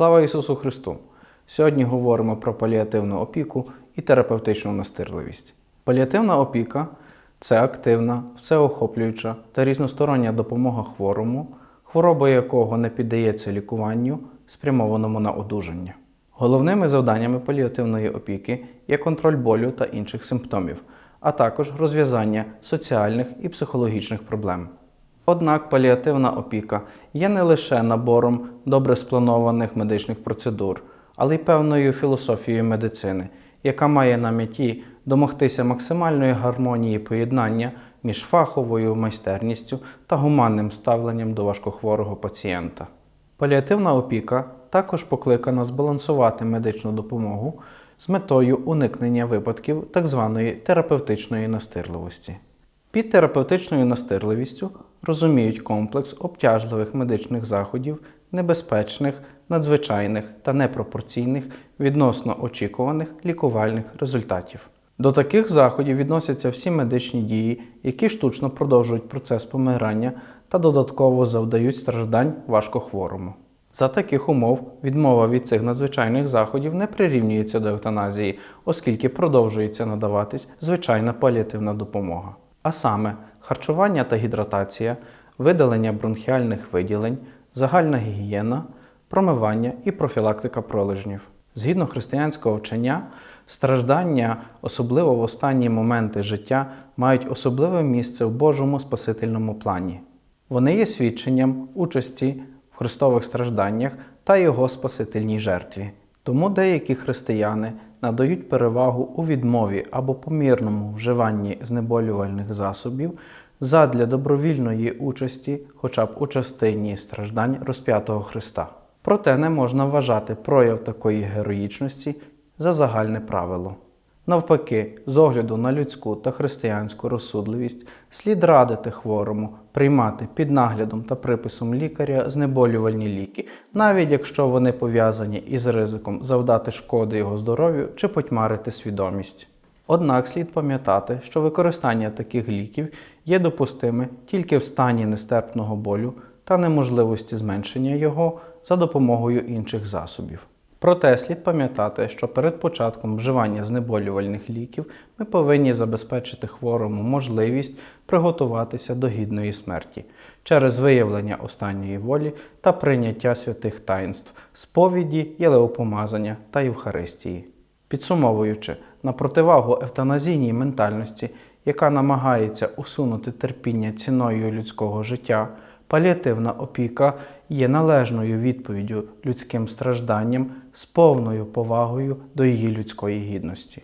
Слава Ісусу Христу! Сьогодні говоримо про паліативну опіку і терапевтичну настирливість. Паліативна опіка це активна, всеохоплююча та різностороння допомога хворому, хвороба якого не піддається лікуванню, спрямованому на одужання. Головними завданнями паліативної опіки є контроль болю та інших симптомів, а також розв'язання соціальних і психологічних проблем. Однак паліативна опіка є не лише набором добре спланованих медичних процедур, але й певною філософією медицини, яка має на меті домогтися максимальної гармонії поєднання між фаховою майстерністю та гуманним ставленням до важкохворого пацієнта. Паліативна опіка також покликана збалансувати медичну допомогу з метою уникнення випадків так званої терапевтичної настирливості. Під терапевтичною настирливістю розуміють комплекс обтяжливих медичних заходів, небезпечних, надзвичайних та непропорційних відносно очікуваних лікувальних результатів. До таких заходів відносяться всі медичні дії, які штучно продовжують процес помирання та додатково завдають страждань важкохворому. За таких умов відмова від цих надзвичайних заходів не прирівнюється до евтаназії, оскільки продовжується надаватись звичайна паліативна допомога. А саме харчування та гідратація, видалення бронхіальних виділень, загальна гігієна, промивання і профілактика пролежнів. Згідно християнського вчення, страждання, особливо в останні моменти життя, мають особливе місце в Божому спасительному плані. Вони є свідченням участі в Христових стражданнях та Його спасительній жертві. Тому деякі християни надають перевагу у відмові або помірному вживанні знеболювальних засобів задля добровільної участі, хоча б у частині страждань розп'ятого Христа. Проте не можна вважати прояв такої героїчності за загальне правило. Навпаки, з огляду на людську та християнську розсудливість слід радити хворому приймати під наглядом та приписом лікаря знеболювальні ліки, навіть якщо вони пов'язані із ризиком завдати шкоди його здоров'ю чи потьмарити свідомість. Однак слід пам'ятати, що використання таких ліків є допустиме тільки в стані нестерпного болю та неможливості зменшення його за допомогою інших засобів. Проте слід пам'ятати, що перед початком вживання знеболювальних ліків ми повинні забезпечити хворому можливість приготуватися до гідної смерті через виявлення останньої волі та прийняття святих таїнств, сповіді, єлеопомазання та Євхаристії. Підсумовуючи, на противагу евтаназійній ментальності, яка намагається усунути терпіння ціною людського життя, паліативна опіка є належною відповіддю людським стражданням з повною повагою до її людської гідності.